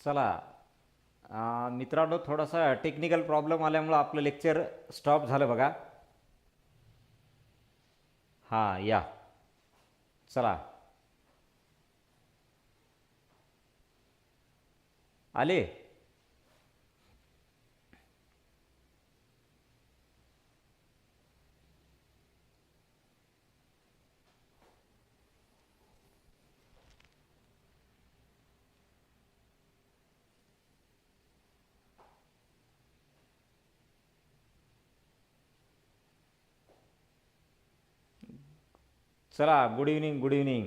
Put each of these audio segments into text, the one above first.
चला मित्रांनो थोडासा टेक्निकल प्रॉब्लेम आल्यामुळं आपलं लेक्चर स्टॉप झालं बघा. हां या. चला. आले? चला गुड इव्हनिंग गुड इव्हनिंग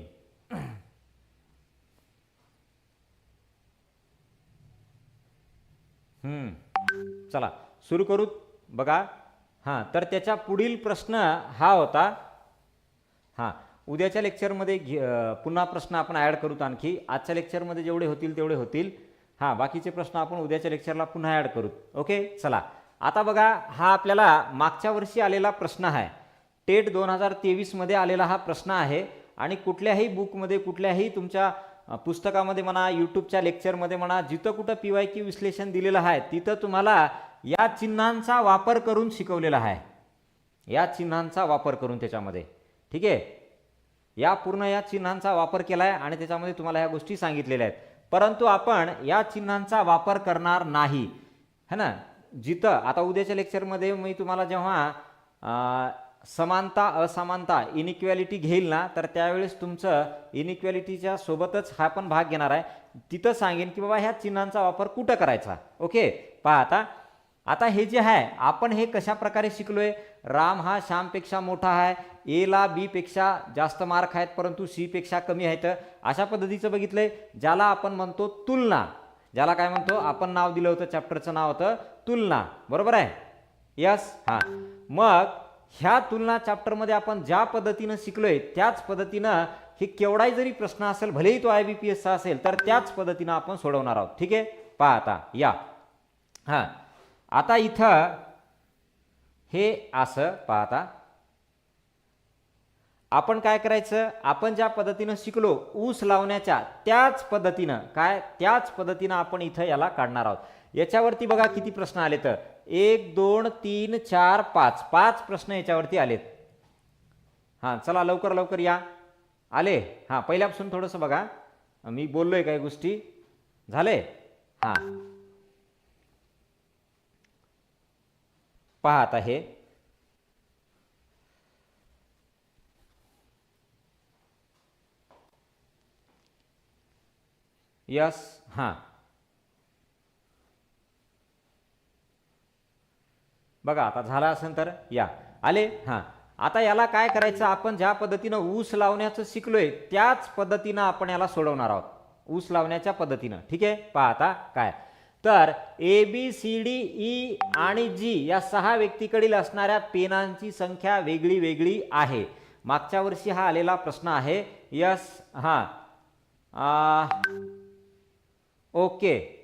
चला सुरू करू बघा. हां तर त्याच्या पुढील प्रश्न हा होता. हां उद्याच्या लेक्चरमध्ये घे पुन्हा प्रश्न आपण ॲड करूत आणखी. आजच्या लेक्चरमध्ये जेवढे होतील तेवढे होतील. हां बाकीचे प्रश्न आपण उद्याच्या लेक्चरला पुन्हा ॲड करूत. ओके चला. आता बघा हा आपल्याला मागच्या वर्षी आलेला प्रश्न आहे. टेट दोन हजार तेवीसमध्ये आलेला हा प्रश्न आहे. आणि कुठल्याही बुकमध्ये कुठल्याही तुमच्या पुस्तकामध्ये म्हणा यूट्यूबच्या लेक्चरमध्ये म्हणा जिथं कुठं पी वाय क्यू विश्लेषण दिलेलं आहे तिथं तुम्हाला या चिन्हांचा वापर करून शिकवलेला आहे. या चिन्हांचा वापर करून त्याच्यामध्ये. ठीक आहे? या पूर्ण या चिन्हांचा वापर केला आहे आणि त्याच्यामध्ये तुम्हाला ह्या गोष्टी सांगितलेल्या आहेत. परंतु आपण या चिन्हांचा वापर करणार नाही. है ना? जिथं आता उद्याच्या लेक्चरमध्ये मी तुम्हाला जेव्हा समानता असमानता इनिक्वॅलिटी घेईल ना तर त्यावेळेस तुमचं इनिक्वॅलिटीच्या सोबतच हा पण भाग घेणार आहे. तिथं सांगेन की बाबा ह्या चिन्हांचा वापर कुठं करायचा? ओके? पहा आता. आता हे जे आहे आपण हे कशा प्रकारे शिकलोय? राम हा श्यामपेक्षा मोठा आहे एला बी पेक्षा जास्त मार्क आहेत परंतु सी पेक्षा कमी आहेत. अशा पद्धतीचं बघितलंय ज्याला आपण म्हणतो तुलना. ज्याला काय म्हणतो? आपण नाव दिलं होतं चॅप्टरचं नाव होतं तुलना. बरोबर आहे? यस हां. मग ह्या तुलना चॅप्टरमध्ये आपण ज्या पद्धतीनं शिकलोय त्याच पद्धतीनं हे केवढाही जरी प्रश्न असेल भलेही तो आय बी पी एसचा असेल तर त्याच पद्धतीनं आपण सोडवणार आहोत. ठीक आहे? पहा आता या. हां. आता इथं हे असं पाहता. आपण काय करायचं? आपण ज्या पद्धतीनं शिकलो ऊस लावण्याच्या त्याच पद्धतीनं काय? त्याच पद्धतीनं आपण इथं याला काढणार आहोत. याच्यावरती बघा किती प्रश्न आले तर एक दोन तीन चार पाच. पाच प्रश्न याच्यावरती आलेत. हां चला लवकर लवकर या. आले? हां पहिल्यापासून थोडंसं बघा. मी बोललोय काही गोष्टी. झाले? हां. पाहत आहे यस हां. बघा आता झाला असेल तर या. आले? हां. आता याला काय करायचं? आपण ज्या पद्धतीनं ऊस लावण्याचं शिकलोय त्याच पद्धतीनं आपण याला सोडवणार आहोत. ऊस लावण्याच्या पद्धतीनं. ठीक आहे? पहा आता काय. तर A B C D E आणि जी या सहा व्यक्तीकडील असणाऱ्या पेनांची संख्या वेगळी वेगळी आहे. मागच्या वर्षी हा आलेला प्रश्न आहे. यस हां. ओके.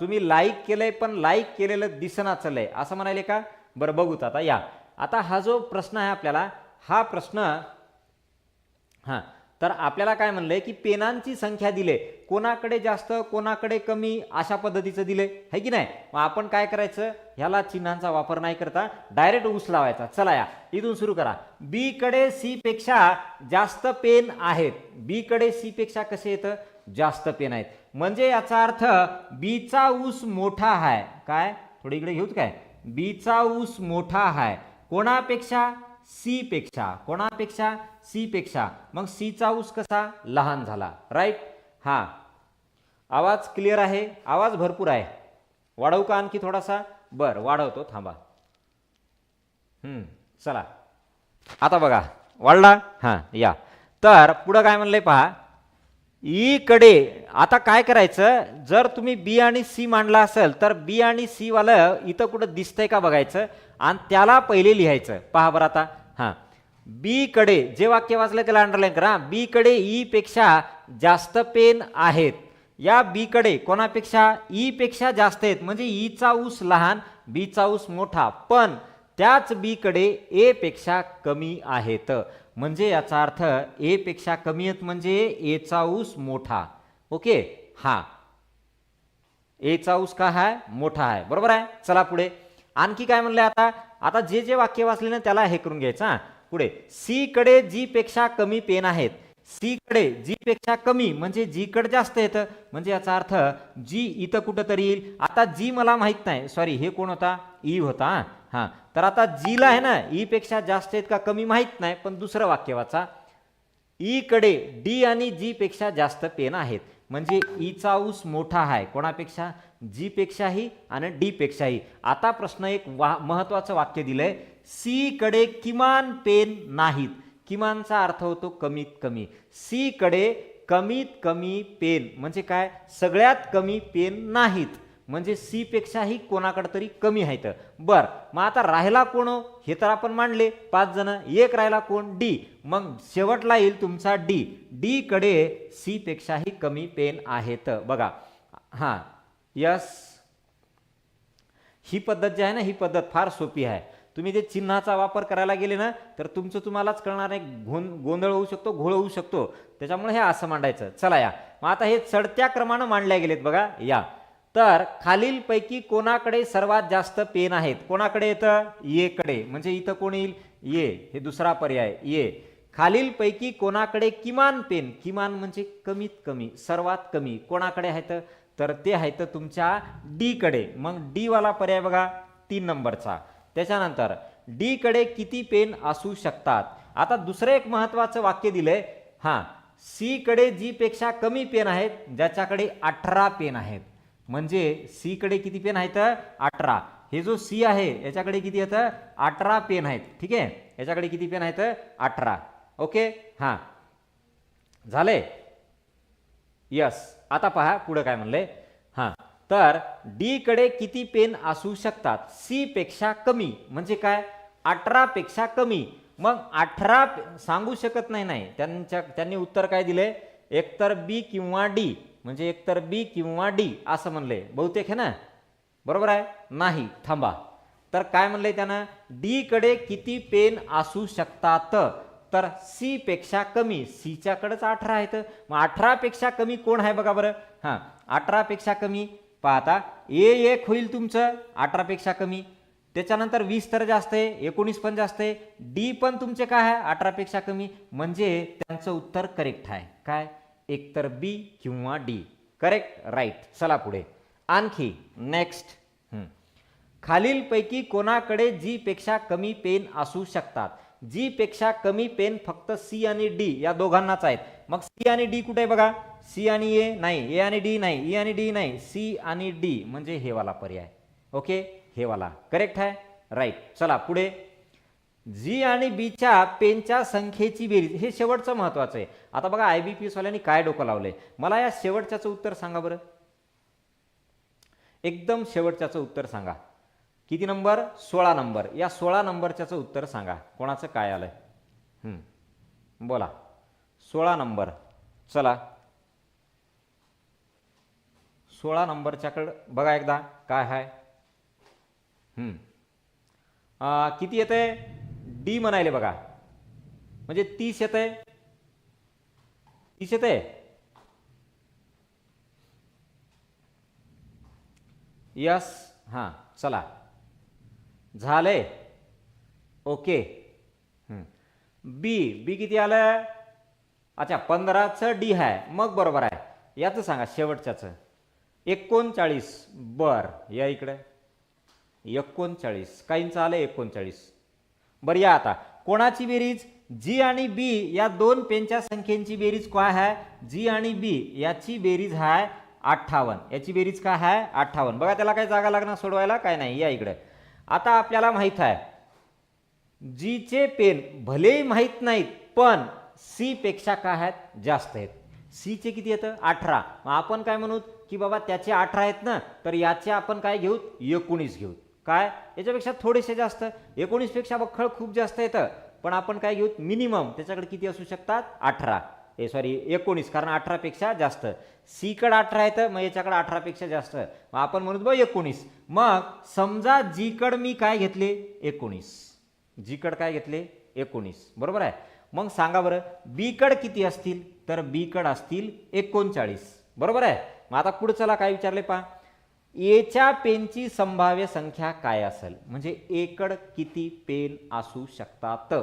तुम्ही लाईक केलंय पण लाईक केलेलं दिसना चाललंय. असं म्हणाले का? बरं बघूत आता या. आता हा जो प्रश्न आहे आपल्याला हा प्रश्न हां तर आपल्याला काय म्हणलंय की पेनांची संख्या दिले. कोणाकडे जास्त कोणाकडे कमी अशा पद्धतीचं दिले. है की नाही? मग आपण काय करायचं? ह्याला चिन्हांचा वापर नाही करता डायरेक्ट ऊस लावायचा. चला या इथून सुरू करा. बी कडे सी पेक्षा जास्त पेन आहेत. बी कडे सी पेक्षा कसे येतं? जास्त पेन आहेत. म्हणजे याचा अर्थ बीचा ऊस मोठा आहे काय? थोडी इकडे घेऊत काय? बीचा ऊस मोठा आहे कोणापेक्षा? सी पेक्षा. कोणापेक्षा? सी पेक्षा. मग सीचा ऊस कसा? लहान झाला. राईट हां. आवाज क्लिअर आहे? आवाज भरपूर आहे. वाढवू का आणखी थोडासा? बर वाढवतो. थांबा. चला. आता बघा. वाढला? हां या. तर पुढं काय म्हणलंय पहा? ई कडे आता काय करायचं? जर तुम्ही बी आणि सी मांडला असेल तर बी आणि सीवालं इथं कुठं दिसतंय का बघायचं? आणि त्याला पहिले लिहायचं. पहा बरं आता. हां. बी कडे जे वाक्य वाचलं त्याला अंडरलाईन करा. बी कडे जास्त पेन आहेत. या बीकडे कोणापेक्षा? ईपेक्षा जास्त आहेत. म्हणजे ईचा ऊस लहान बीचा ऊस मोठा. पण त्याच बीकडे एपेक्षा कमी आहेत. म्हणजे याचा अर्थ ए पेक्षा कमी आहेत म्हणजे एचा ऊस मोठा. ओके? हा. एचा ऊस का आहे मोठा आहे बरोबर आहे? चला पुढे. आणखी काय म्हणलंय आता? आता जे जे वाक्य वाचले ना त्याला हे करून घ्यायचं हा. पुढे. सी कडे जी पेक्षा कमी पेन आहेत. सी कडे जी पेक्षा कमी म्हणजे जी कडे जास्त येतं. म्हणजे याचा अर्थ जी इथं कुठं तरी येईल. आता जी मला माहीत नाही. सॉरी हे कोण होता? ई होता हां तर आता जीला आहे ना ईपेक्षा जास्त आहेत का कमी माहीत नाही पण दुसरं वाक्य वाचा. ईकडे डी आणि जी पेक्षा जास्त पेन आहेत. म्हणजे ईचा ऊस मोठा आहे कोणापेक्षा? जी पेक्षाही आणि डी पेक्षाही. आता प्रश्न एक वा महत्वाचं वाक्य दिलंय. सी कडे किमान पेन नाहीत. किमानचा अर्थ होतो कमीत कमी. सी कडे कमीत कमी पेन. म्हणजे काय? सगळ्यात कमी पेन नाहीत. म्हणजे सी पेक्षाही कोणाकडे तरी कमी आहेत. बर मग आता राहिला कोण? हे तर आपण मांडले. पाच जण एक राहिला कोण? डी. मग शेवटला येईल तुमचा डी. डी कडे सी पेक्षाही कमी पेन आहेत. बघा. हां यस. ही पद्धत जी आहे ना ही पद्धत फार सोपी आहे. तुम्ही जे चिन्हाचा वापर करायला गेले ना तर तुमचं तुम्हालाच कळणार आहे. गों गोंधळ होऊ शकतो घोळ होऊ शकतो. त्याच्यामुळे हे असं मांडायचं. चला या. मग आता हे चढत्या क्रमानं मांडल्या गेलेत बघा. या. तर खालीलपैकी कोणाकडे सर्वात जास्त पेन आहेत? कोणाकडे येतं? ये कडे. म्हणजे इथं कोण येईल? ये हे दुसरा पर्याय. ये खालीलपैकी कोणाकडे किमान पेन? किमान म्हणजे कमीत कमी सर्वात कमी. कोणाकडे आहेत? तर ते आहेत तुमच्या डी कडे. मग डी वाला पर्याय बघा तीन नंबरचा. त्याच्यानंतर डी कडे किती पेन असू शकतात? आता दुसरं एक महत्वाचं वाक्य दिलंय. हां सी कडे जी पेक्षा कमी पेन आहेत ज्याच्याकडे अठरा पेन आहेत. म्हणजे सी कडे किती पेन आहेत? अठरा. हे जो सी आहे याच्याकडे किती येतं अठरा पेन आहेत. ठीक आहे? याच्याकडे किती पेन आहेत? अठरा. ओके हां. झाले यस आता पहा पुढं काय म्हणले हां. तर डीकडे किती पेन असू शकतात? सी पेक्षा कमी. म्हणजे काय? अठरापेक्षा कमी. मग अठरा सांगू शकत नाही नाही. त्यांच्या त्यांनी उत्तर काय दिले एकतर बी किंवा डी म्हणजे एकतर बी किंवा डी असं म्हणले. बहुतेक आहे ना? बरोबर आहे? नाही. थांबा. तर काय म्हणलंय त्यानं? डी कडे किती पेन असू शकतात? तर सी पेक्षा कमी. सीच्याकडेच अठरा आहेत. मग अठरा पेक्षा कमी कोण आहे बघा बरं? हां अठरा पेक्षा कमी. पाहता ए एक होईल तुमचं अठरा पेक्षा कमी. त्याच्यानंतर वीस तर जास्त आहे एकोणीस पण जास्त आहे. डी पण तुमचे काय आहे? अठरा पेक्षा कमी. म्हणजे त्यांचं उत्तर करेक्ट आहे. काय? एकतर बी किंवा डी. करेक्ट राईट चला पुढे. आणखी नेक्स्ट खालीलपैकी कोणाकडे जी पेक्षा कमी पेन असू शकतात? जी पेक्षा कमी पेन फक्त सी आणि डी या दोघांनाच आहेत. मग सी आणि डी कुठे आहे बघा? सी आणि ए नाही. ए आणि डी नाही. ए आणि डी नाही. सी आणि डी म्हणजे हे वाला पर्याय. ओके हे वाला. करेक्ट आहे? राईट चला पुढे. जी आणि बीच्या पेनच्या संख्येची बेरीज हे शेवटचं महत्वाचं आहे. आता बघा आय बी पी एसवाल्यांनी काय डोकं लावलंय? मला या शेवटच्याचं उत्तर सांगा बरं. एकदम शेवटच्याचं उत्तर सांगा. किती नंबर? सोळा नंबर. या सोळा नंबरच्याचं उत्तर सांगा. कोणाचं काय आलंय? आहे बोला. सोळा नंबर. चला. सोळा नंबरच्याकडं बघा एकदा काय आहे किती आ, किती येते डी म्हणायले बघा. म्हणजे तीस येते तीस आहे यस. हां चला. झाले. ओके. बी बी किती आलं अच्छा पंधराचं डी आहे मग बरोबर आहे. याचं सांगा शेवटच्याचं. एकोणचाळीस. बर या इकडे. एकोणचाळीस. काहींचं आलं एकोणचाळीस. बरं या आता. कोणाची बेरीज? जी आणि बी या दोन पेनच्या संख्येची बेरीज काय आहे जी आणि बी याची बेरीज आहे अठ्ठावन्न. याची बेरीज काय आहे अठ्ठावन्न. बघा त्याला काय जागा लागणार सोडवायला? काय नाही या इकडे. आता आपल्याला माहीत आहे जीचे पेन भलेही माहीत नाहीत पण सी पेक्षा काय आहेत जास्त आहेत. सीचे किती येतं? अठरा. मग आपण काय म्हणू की बाबा त्याचे अठरा आहेत ना तर याचे आपण काय घेऊ? एकोणीस घेऊ. काय? याच्यापेक्षा थोडेसे जास्त. एकोणीसपेक्षा बखळ खूप जास्त येतं. पण आपण काय घेऊ? मिनिमम. त्याच्याकडे किती असू शकतात? अठरा. ए सॉरी एकोणीस. कारण अठरापेक्षा जास्त. सीकडं अठरा येतं मग याच्याकडे अठरापेक्षा जास्त. मग आपण म्हणू बघ एकोणीस. मग समजा जीकड मी काय घेतले? एकोणीस. जीकड काय घेतले? एकोणीस. बरोबर आहे? मग सांगा बरं बीकड किती असतील? तर बीकड असतील एकोणचाळीस. बरोबर आहे? मग आता पुढच्याला काय विचारले पहा? एच्या पेनची संभाव्य संख्या काय असेल? म्हणजे एकड किती पेन असू शकतात?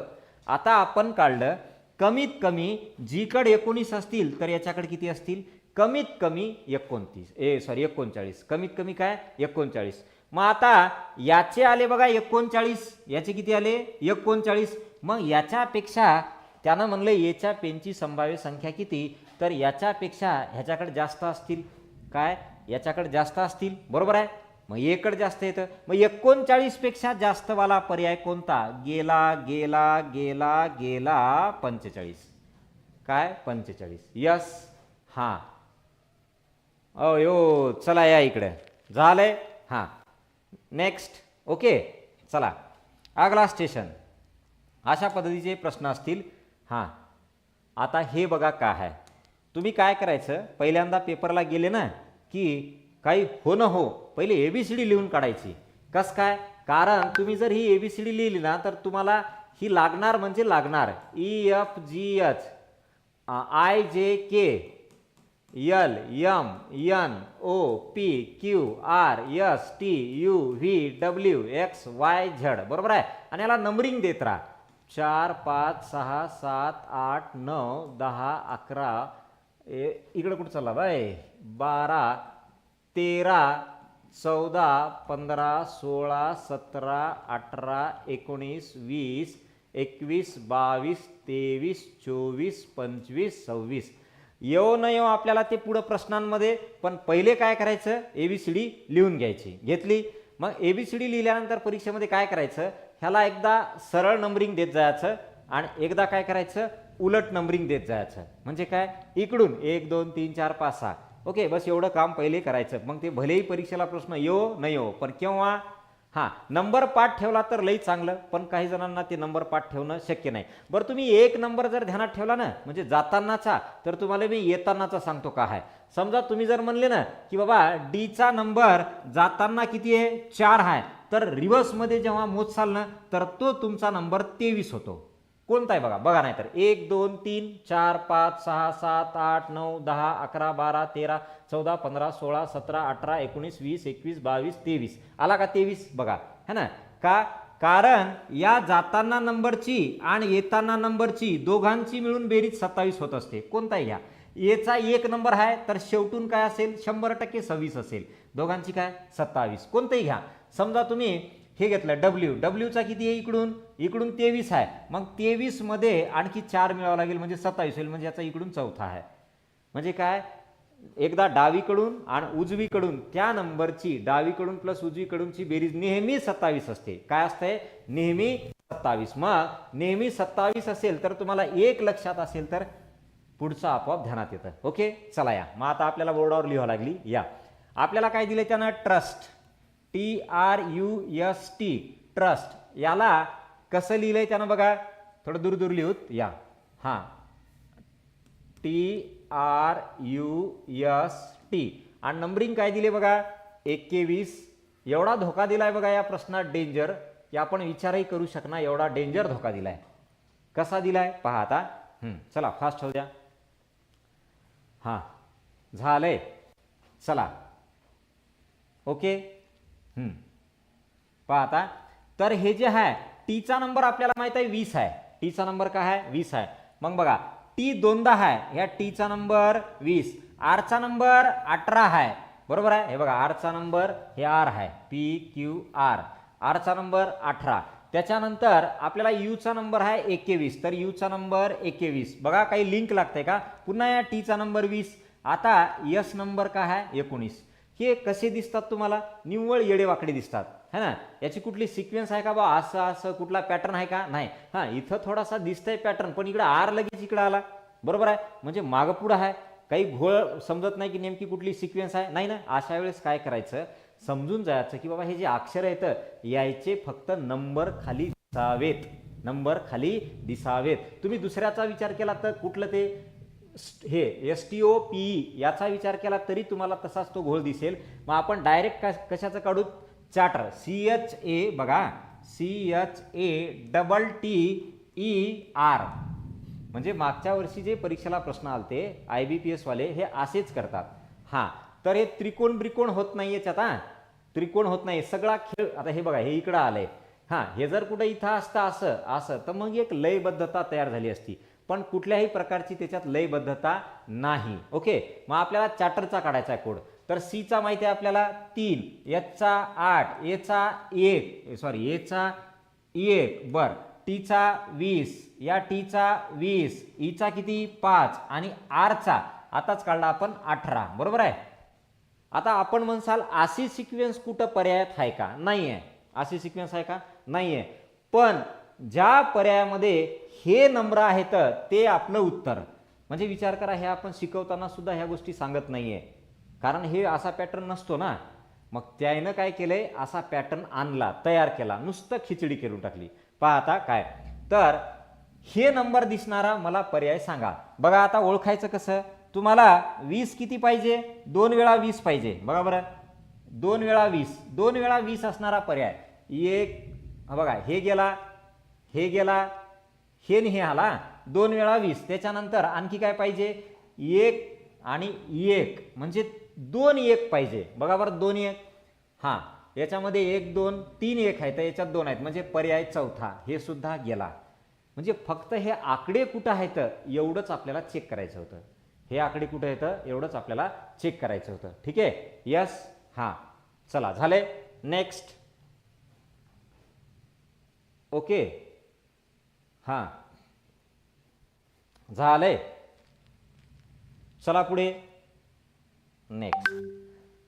आता आपण काढलं कमीत कमी जीकड एकोणीस असतील तर याच्याकडे किती असतील? कमीत कमी एकोणतीस. ए सॉरी एकोणचाळीस. कमीत कमी काय? एकोणचाळीस. मग आता याचे आले बघा एकोणचाळीस. याचे किती आले? एकोणचाळीस. मग याच्यापेक्षा त्यानं म्हणलं याच्या पेनची संभाव्य संख्या किती? तर याच्यापेक्षा ह्याच्याकडे जास्त असतील. काय? याच्याकडे जास्त असतील. बरोबर आहे? मग एकड जास्त येतं. मग एकोणचाळीसपेक्षा जास्तवाला पर्याय कोणता? गेला गेला गेला गेला पंचेचाळीस. काय? पंचेचाळीस. यस. हां. अयो चला या इकडे. झालंय? हां. नेक्स्ट. ओके. चला. आगला स्टेशन. अशा पद्धतीचे प्रश्न असतील. हां. आता हे बघा काय आहे. तुम्ही काय करायचं? पहिल्यांदा पेपरला गेले ना? की काही हो न हो पहिले ए बी सी डी लिहून काढायची. कस काय? कारण तुम्ही जर ही ए बी सी डी लिहिली ना तर तुम्हाला ही लागणार म्हणजे लागणार. E F G H I J K L M N O P Q R S T U V W X Y Z बरोबर आहे? आणि याला नंबरिंग देत राहा. चार पाच सहा सात आठ नऊ दहा अकरा. ए इकडं कुठं चालला बाय? बारा तेरा चौदा पंधरा सोळा सतरा अठरा एकोणीस वीस एकवीस बावीस तेवीस चोवीस पंचवीस सव्वीस. येऊ न येऊ आपल्याला ते पुढं प्रश्नांमध्ये पण पहिले काय करायचं? ए बी सी डी लिहून घ्यायची. घेतली? मग ए बी सी डी लिहिल्यानंतर परीक्षेमध्ये काय करायचं? ह्याला एकदा सरळ नंबरिंग देत जायचं आणि एकदा काय करायचं? उलट नंबरिंग देत जायचं. म्हणजे काय? इकडून एक दोन तीन चार पाच सहा. ओके बस एवढं काम पहिले करायचं. मग ते भलेही परीक्षेला प्रश्न येऊ न येऊ हो, पण केव्हा? हां नंबर पाठ ठेवला तर लई चांगलं पण काही जणांना ते नंबर पाठ ठेवणं शक्य नाही. बरं तुम्ही एक नंबर जर ध्यानात ठेवला ना म्हणजे जातानाचा तर तुम्हाला मी येतानाचा सांगतो का आहे समजा तुम्ही जर म्हणले ना की बाबा डीचा नंबर जाताना किती आहे? चार आहे तर रिव्हर्समध्ये जेव्हा मोजसाल ना तर तो तुमचा नंबर तेवीस होतो. कोणता आहे बघा बघा नाही तर एक दोन तीन चार पाच सहा सात आठ नऊ दहा अकरा बारा तेरा चौदा पंधरा सोळा सतरा अठरा एकोणीस वीस एकवीस बावीस तेवीस. आला का तेवीस? बघा. है ना? का? कारण या जाताना नंबरची आणि येताना नंबरची दोघांची मिळून बेरीज सत्तावीस होत असते. कोणताही घ्या. येचा एक नंबर आहे तर शेवटून काय असेल? शंभर टक्के सव्वीस असेल. दोघांची काय? सत्तावीस. कोणतंही घ्या. समजा तुम्ही हे घेतलं डब्ल्यू डब्ल्यूचा किती आहे इकडून? इकडून तेवीस आहे. मग तेवीसमध्ये आणखी चार मिळावं लागेल म्हणजे सत्तावीस होईल म्हणजे याचा इकडून चौथा आहे. म्हणजे काय? एकदा डावीकडून आणि उजवीकडून त्या नंबरची डावीकडून प्लस उजवीकडूनची बेरीज नेहमी सत्तावीस असते. काय असते? नेहमी सत्तावीस. मग नेहमी सत्तावीस असेल तर तुम्हाला एक लक्षात असेल तर पुढचं आपोआप ध्यानात येतं. ओके? चला या. मग आता आपल्याला बोर्डावर लिहावं लागली. या. आपल्याला काय दिलं त्यानं? Trust. T R U S T trust याला कसं लिहिलं आहे त्यानं बघा? थोडं दूर दूर लिहूत. या. हां. T R U S T आणि नंबरिंग काय दिले बघा? एकवीस. एवढा धोका दिला आहे बघा या प्रश्नात डेंजर की आपण विचारही करू शकणार एवढा डेंजर धोका दिला आहे कसा दिलाय? पहा आता. चला फास्ट होऊ द्या हां. झालं आहे चला. ओके? पहा आता. तर हे जे आहे टीचा नंबर आपल्याला माहीत आहे वीस आहे. टीचा नंबर काय आहे? वीस आहे. मग बघा टी दोनदा आहे ह्या टीचा नंबर वीस. आरचा नंबर अठरा आहे. बरोबर आहे? हे बघा आरचा नंबर हे आर आहे. पी क्यू आर आरचा नंबर अठरा. त्याच्यानंतर आपल्याला यूचा नंबर आहे एकवीस. तर यूचा नंबर एकवीस. बघा काही लिंक लागते का? पुन्हा या टीचा नंबर वीस. आता यस नंबर का आहे? एकोणीस. हे कसे दिसतात तुम्हाला? निव्वळ येडेवाकडे दिसतात. है ना? याची कुठली सिक्वेन्स आहे का बा? असं असं कुठला पॅटर्न आहे का? नाही. हां इथं थोडासा दिसतंय पॅटर्न पण इकडं आर लगेच इकडं आला. बरोबर आहे? म्हणजे मागपुढं आहे. काही घोळ समजत नाही की नेमकी कुठली सिक्वेन्स आहे. नाही ना? अशा वेळेस काय करायचं? समजून जायचं की बाबा हे जे अक्षर आहेत यायचे फक्त नंबर खाली दिसावेत. नंबर खाली दिसावेत. तुम्ही दुसऱ्याचा विचार केला तर कुठलं ते? हे एस टी ओ पी याचा विचार केला तरी तुम्हाला तसाच तो घोळ दिसेल. मग आपण डायरेक्ट कशाचं काढू? चार्टर. सी एच ए बघा. C H A double T E R म्हणजे मागच्या वर्षी जे परीक्षेला प्रश्न आलते आय बी पी एसवाले हे असेच करतात. हां. तर हे त्रिकोण ब्रिकोण होत नाही याच्यात हां. त्रिकोण होत नाही सगळा खेळ आता हे बघा हे इकडं आलंय. हां. हे जर कुठं इथं असतं असं असं तर मग एक लयबद्धता तयार झाली असती. पण कुठल्याही प्रकारची त्याच्यात लयबद्धता नाही. ओके मग आपल्याला चॅटरचा काढायचा आहे कोड तर सीचा माहिती आहे आपल्याला तीन एचचा आठ एचा एक सॉरी एचा एक बर. टीचा वीस या टीचा वीस e ईचा किती? पाच आणि आरचा आताच काढला आपण अठरा. बरोबर आहे? आता आपण म्हणसाल आसी सिक्वेन्स कुठं पर्यायात आहे का? नाही आहे आसी सिक्वेन्स आहे का? नाही आहे पण ज्या पर्यायामध्ये हे नम्र आहेत ते आपलं उत्तर. म्हणजे विचार करा हे आपण शिकवताना सुद्धा ह्या गोष्टी सांगत नाही आहे कारण हे असा पॅटर्न नसतो ना. मग त्यानं काय केलंय? असा पॅटर्न आणला तयार केला. नुसतं खिचडी करून टाकली. पहा आता काय. तर हे नंबर दिसणारा मला पर्याय सांगा. बघा आता ओळखायचं कसं? तुम्हाला वीस किती पाहिजे? दोन वेळा वीस पाहिजे. बघा बरं. दोन वेळा वीस. दोन वेळा वीस असणारा पर्याय. एक बघा हे गेला. हे गेला हे न हे आला. दोन वेळा वीस. त्याच्यानंतर आणखी काय पाहिजे? एक आणि एक. म्हणजे दोन एक पाहिजे. बघा बरं दोन एक. हां. याच्यामध्ये एक दोन तीन एक आहे. तर याच्यात दोन आहेत. म्हणजे पर्याय चौथा. हे सुद्धा गेला. म्हणजे फक्त हे आकडे कुठं आहेत? एवढंच आपल्याला चेक करायचं होतं. हे आकडे कुठं येतं एवढंच आपल्याला चेक करायचं होतं. ठीक आहे? यस हां. चला झाले. नेक्स्ट ओके हां. झालंय चला पुढे. नेक्स्ट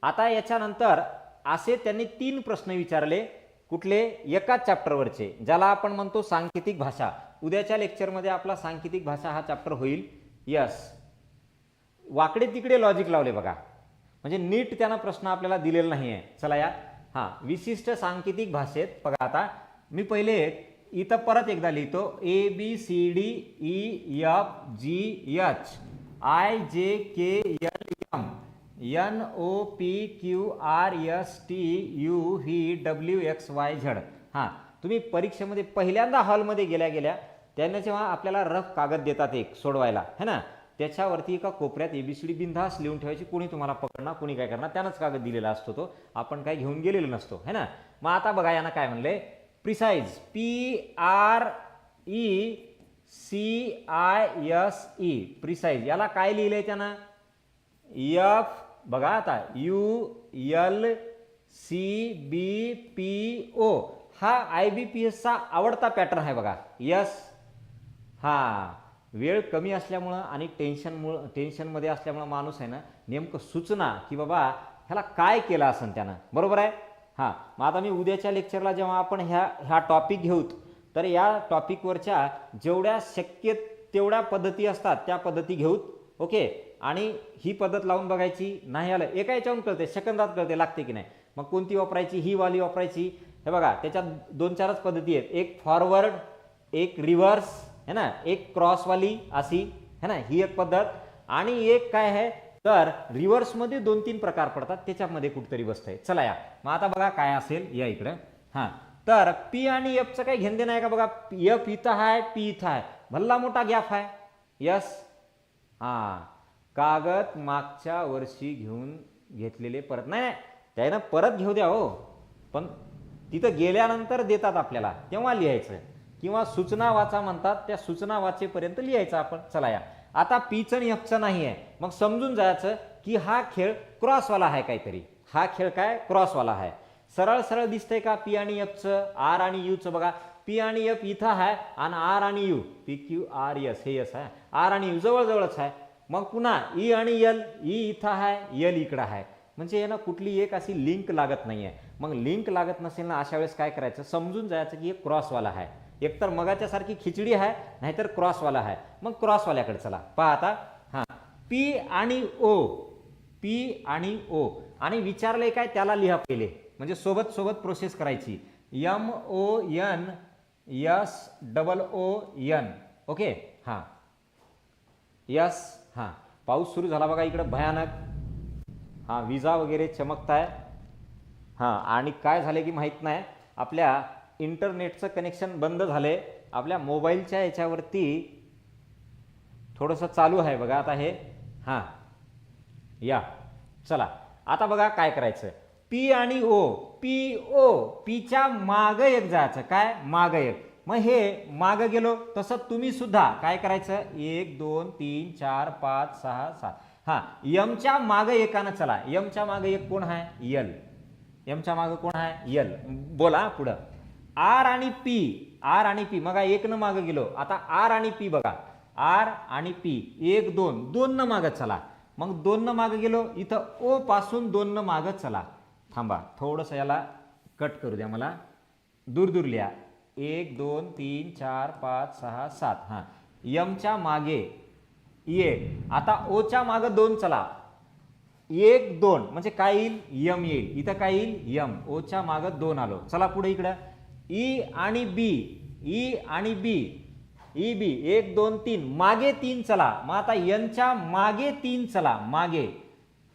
आता याच्यानंतर असे त्यांनी तीन प्रश्न विचारले. कुठले? एकाच चॅप्टरवरचे ज्याला आपण म्हणतो सांकेतिक भाषा. उद्याच्या लेक्चरमध्ये आपला सांकेतिक भाषा हा चॅप्टर होईल. यस वाकडे तिकडे लॉजिक लावले बघा. म्हणजे नीट त्यांना प्रश्न आपल्याला दिलेला नाही आहे चला या. हां. विशिष्ट सांकेतिक भाषेत बघा आता. मी पहिले इथं परत एकदा लिहितो. A B C D E F G H I J K L M N O P Q R S T U V W X Y Z हां तुम्ही परीक्षेमध्ये पहिल्यांदा हॉलमध्ये गेल्या गेल्या त्यांना जेव्हा आपल्याला रफ कागद देतात एक सोडवायला है ना? त्याच्यावरती एका कोपऱ्यात एबीसीडी बिंधास लिहून ठेवायची कोणी तुम्हाला पकडणार कोणी काय करणार त्यानंच कागद दिलेला असतो तो. आपण काय घेऊन गेलेलो नसतो है ना? मग आता बघा यांना काय म्हणले? Precise P R E C I S E precise याला काय लिहिलंय त्यानं? एफ बघा आता. U L C B P O हा आय बी पी एसचा आवडता पॅटर्न आहे बघा. यस हा. वेळ कमी असल्यामुळं आणि टेन्शनमुळं टेन्शनमध्ये असल्यामुळं माणूस आहे ना नेमकं सूचना की बाबा ह्याला काय केलं असन त्यानं. बरोबर आहे? हां मग आता मी उद्याच्या लेक्चरला जेव्हा आपण ह्या ह्या टॉपिक घेऊत तर या टॉपिकवरच्या जेवढ्या शक्य तेवढ्या पद्धती असतात त्या पद्धती घेऊत ओके? आणि ही पद्धत लावून बघायची नाही आलं एका याच्यावरून कळते सेकंदात कळते लागते की नाही? मग कोणती वापरायची ही वाली वापरायची हे बघा त्याच्यात दोन चारच पद्धती आहेत एक फॉरवर्ड एक रिव्हर्स है ना? एक क्रॉसवाली अशी है ना? ही एक पद्धत आणि एक काय आहे? तर रिव्हर्समध्ये दोन तीन प्रकार पडतात त्याच्यामध्ये कुठतरी बसतंय. चला या. मग आता बघा काय असेल या इकडं. हां. तर पी आणि एफचं काही घेणं देणं आहे का बघा? एफ इथं आहे पी इथं आहे भल्ला मोठा गॅप आहे यस हां. कागद मागच्या वर्षी घेऊन घेतलेले परत. नाही नाही, त्यानं परत घेऊ द्या हो. पण तिथं गेल्यानंतर देतात आपल्याला. तेव्हा लिहायचं. किंवा सूचना वाचा म्हणतात त्या सूचना वाचेपर्यंत लिहायचं आपण. चला या. आता पीचं आणि एफचं नाही आहे मग समजून जायचं की हा खेळ क्रॉसवाला आहे काहीतरी. हा खेळ काय? क्रॉसवाला आहे. सरळ सरळ दिसतंय का? पी आणि एफचं आर आणि यूचं बघा. पी आणि एफ इथं आहे आणि आर आणि U P Q R S हे एस आहे. आर आणि यू जवळजवळच आहे. मग पुन्हा ई आणि यल ई e इथं आहे यल इकडं आहे. म्हणजे ना कुठली एक अशी लिंक लागत नाही आहे मग लिंक लागत नसेल ना अशा वेळेस काय करायचं? समजून जायचं की हे क्रॉसवाला आहे. एकतर मगाच्यासारखी खिचडी आहे नाहीतर क्रॉसवाला आहे. मग क्रॉसवाल्याकडे चला. पहा आता. हां. पी आणि ओ पी आणि ओ आणि विचारले काय त्याला लिहा पहिले म्हणजे सोबत सोबत प्रोसेस करायची. M O N S double O N okay हां. यस हां. पाऊस सुरू झाला बघा इकडं भयानक. हां विजा वगैरे चमकताय. हां आणि काय झाले की माहीत नाही. आपल्या इंटरनेटचं कनेक्शन बंद झाले आपल्या मोबाईलच्या याच्यावरती थोडंसं चालू आहे बघा. आता हे हां. या. चला. आता बघा काय करायचं. पी आणि ओ पी ओ पीच्या माग एक जायचं. काय? माग एक. मग हे माग गेलो तसं तुम्ही सुद्धा काय करायचं? एक दोन तीन चार पाच सहा सात. हा यमच्या माग एकानं चला. यमच्या माग एक कोण आहे यल यमच्या माग कोण आहे यल बोला पुढं. आर आणि पी आर आणि पी मग एकनं मागं गेलो. आता आर आणि पी बघा. आर आणि पी एक दोन. दोन न मागं चला. मग दोन मागं गेलो इथं ओ पासून दोन मागं चला. थांबा थोडंसं याला कट करू द्या मला. दूर दूर लिहा. एक दोन तीन चार पाच सहा सात. हां. यमच्या मागे. ये. आता ओच्या मागं दोन चला. एक दोन. म्हणजे काय येईल? यम येईल. इथं काय येईल? यम. ओच्या मागं दोन आलो. चला पुढे इकडं. ई आणि बी. ई आणि बी. E, ई बी एक दोन तीन. मागे तीन चला. मग आता यनच्या मागे तीन चला. मागे.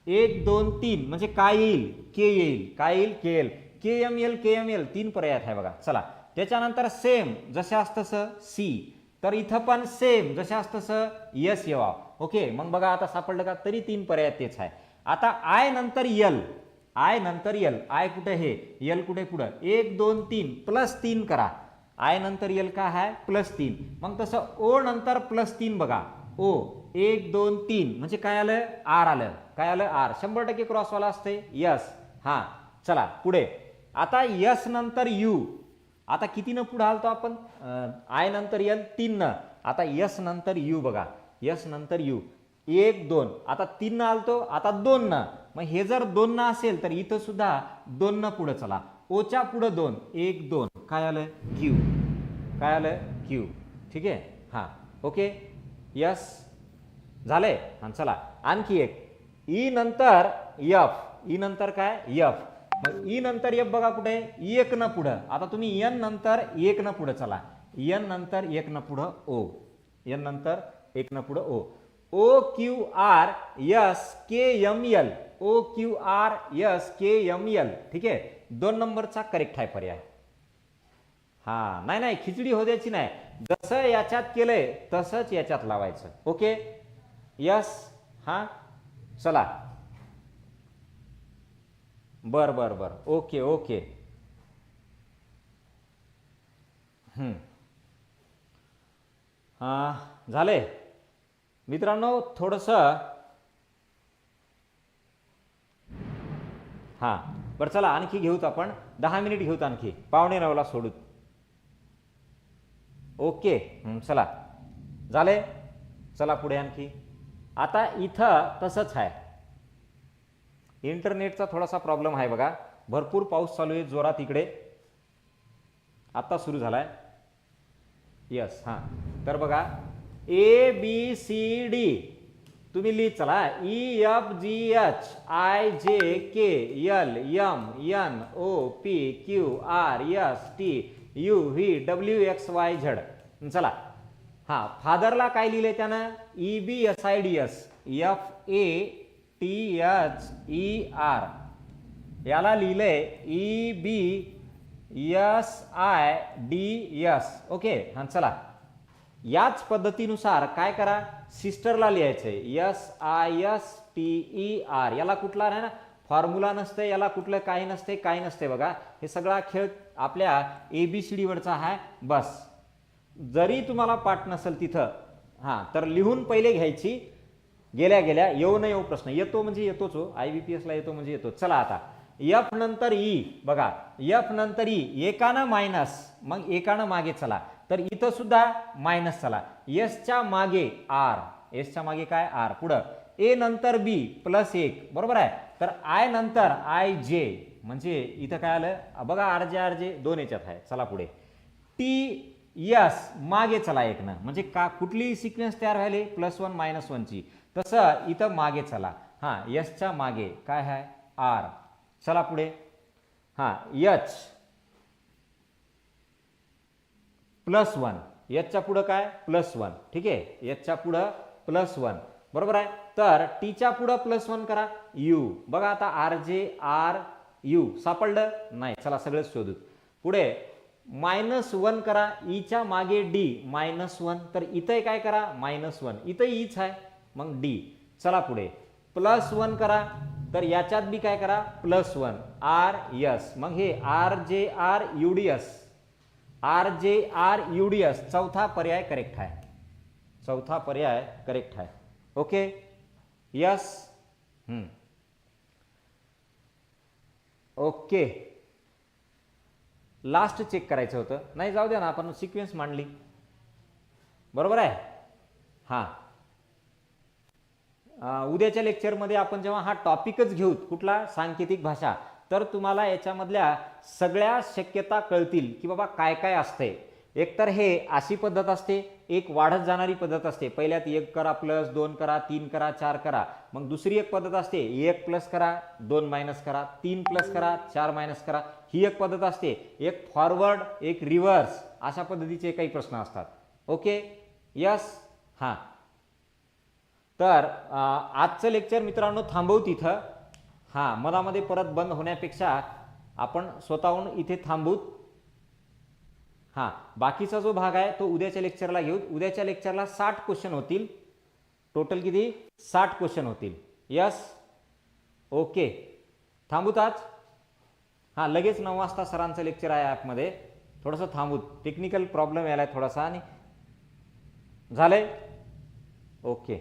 एक दोन तीन. म्हणजे काय येईल? के येईल. काय येईल? K L K M L K M L तीन पर्याय आहे बघा. चला. त्याच्यानंतर सेम जसे तसं सी तर इथं पण सेम जसे तसं यस येवा. ओके मग बघा आता सापडलं का? तरी तीन पर्याय तेच आहे. आता आय नंतर यल आय नंतर यल आय कुठे हे? यल कुठे पुढं? एक दोन तीन. प्लस तीन करा. आय नंतर येल का आहे प्लस तीन. मग तसं ओ नंतर प्लस तीन बघा. ओ एक दोन तीन. म्हणजे काय आलं? आर आलं. काय आलं? आर. शंभर टक्के क्रॉसवाला असते यस हां. चला पुढे. आता यस नंतर यू आता कितीनं पुढं आलतो आपण? आय नंतर यल तीन न आता यस नंतर यू बघा. यस नंतर यू एक दोन. आता तीननं आलतो. आता दोन न मग हे जर दोन असेल तर इथं सुद्धा दोननं पुढं चला. ओच्या पुढं दोन. एक दोन. काय आलं क्यू. काय आलं क्यू. ठीक आहे? हां. ओके? यस? झालंय? हां चला. आणखी एक. ई नंतर यफ. ई नंतर काय? यफ. मग ई नंतर एफ बघा कुठे? एक न पुढं. आता तुम्ही एन नंतर एक न पुढं चला. एन नंतर एक न पुढं ओ. एन नंतर एक न पुढं O. O Q R S K M L. O Q R S K M L ठीक आहे? दोन नंबरचा करेक्ट आहे पर्याय. हा नाही नाही खिचडी हो द्यायची नाही. जसं याच्यात केलंय तसंच याच्यात लावायचं. ओके? यस हा? चला. बर बर बर. Okay okay. हम्म. हा झाले. मित्रांनो थोडंसं हां. बरं चला आणखी घेऊत आपण. दहा मिनिट घेऊत आणखी. पावणे नऊला सोडूत ओके. चला. झाले? चला पुढे आणखी. आता इथं तसंच आहे इंटरनेटचा थोडासा प्रॉब्लेम आहे बघा. भरपूर पाऊस चालू आहे जोरात इकडे. आत्ता सुरू झाला आहे यस हां. तर बघा. ए बी सी डी तुम्ही लिहित चला E F G H I J K L M N O P Q R S T U V W X Y Z चला. हां फादरला काय लिहिलंय त्यानं? E B S I D S F A T H E R याला लिहिलंय E B S I D S okay हां चला. याच पद्धतीनुसार काय करा? सिस्टरला लिहायचंय. S I S T E R याला कुठला नाही ना? फॉर्म्युला नसते याला कुठलं काही नसते काही नसते बघा. हे सगळा खेळ आपल्या ए बी सी डीवरचा आहे. बस. जरी तुम्हाला पाठ नसेल तिथं हां तर लिहून पहिले घ्यायची. गेल्या गेल्या येऊ न येऊ प्रश्न. येतो म्हणजे येतोच हो. आय बी पी एसला येतो म्हणजे येतो चला आता. एफ नंतर ई बघा. एफ नंतर ई एकानं मायनस मग एकानं मागे चला. तर इथं सुद्धा मायनस चला. एसच्या मागे आर एसच्या मागे काय? आर पुढं. ए नंतर बी प्लस एक. बरोबर आहे? तर आय नंतर आय जे म्हणजे इथं काय आलं? बघा आर जे आर जे दोन याच्यात आहे. चला पुढे. टी यस मागे चला एकनं म्हणजे का कुठली सिक्वेन्स तयार व्हायली? प्लस वन मायनस वनची तसं इथं मागे चला. हां यसच्या मागे. काय आहे? आर चला पुढे. हां यच प्लस वन. याच्या पुढं काय? Plus one. ठीक आहे? याच्या पुढं प्लस वन. बरोबर आहे? तर टीच्या पुढं प्लस वन करा. यू. बघा आता आर जे आर यू. सापडलं? नाही. चला सगळंच शोधू. पुढे मायनस वन करा. ईच्या मागे डी. Minus one. तर इथं काय करा? Minus one. इथं ईच आहे. मग डी. चला पुढे. प्लस वन करा. तर याच्यात बी काय करा? Plus one. R S. मग हे R J R U D S R J R U D S चौथा पर्याय करेक्ट आहे. चौथा पर्याय करेक्ट आहे. Okay yes okay last check करायचं होतं. नाही जाऊ द्या ना आपण सिक्वेन्स मांडली. बरोबर आहे? हां. उद्याच्या लेक्चरमध्ये आपण जेव्हा हा टॉपिकच घेऊ कुठला? सांकेतिक भाषा. तर तुम्हाला याच्यामधल्या सगळ्या शक्यता कळतील की बाबा काय काय असतंय एकतर हे अशी पद्धत असते एक वाढत जाणारी पद्धत असते. पहिल्यात एक करा प्लस दोन करा तीन करा चार करा. मग दुसरी एक पद्धत असते एक प्लस करा दोन मायनस करा तीन प्लस करा चार मायनस करा. ही एक पद्धत असते. एक फॉरवर्ड एक रिव्हर्स अशा पद्धतीचे काही प्रश्न असतात. ओके यस हां. तर आजचं लेक्चर मित्रांनो थांबवू तिथं. हां मधामध्ये परत बंद होण्यापेक्षा आपण स्वतःहून इथे थांबूत हां बाकीचा जो भाग आहे तो उद्याच्या लेक्चरला घेऊ. उद्याच्या लेक्चरला साठ क्वेश्चन होतील. टोटल किती? साठ क्वेश्चन होतील. यस ओके थांबूत आज? हां लगेच नऊ वाजता सरांचं लेक्चर आहे ॲपमध्ये थोडंसं थांबूत. टेक्निकल प्रॉब्लेम यायला आहे थोडासा आणि झालंय? ओके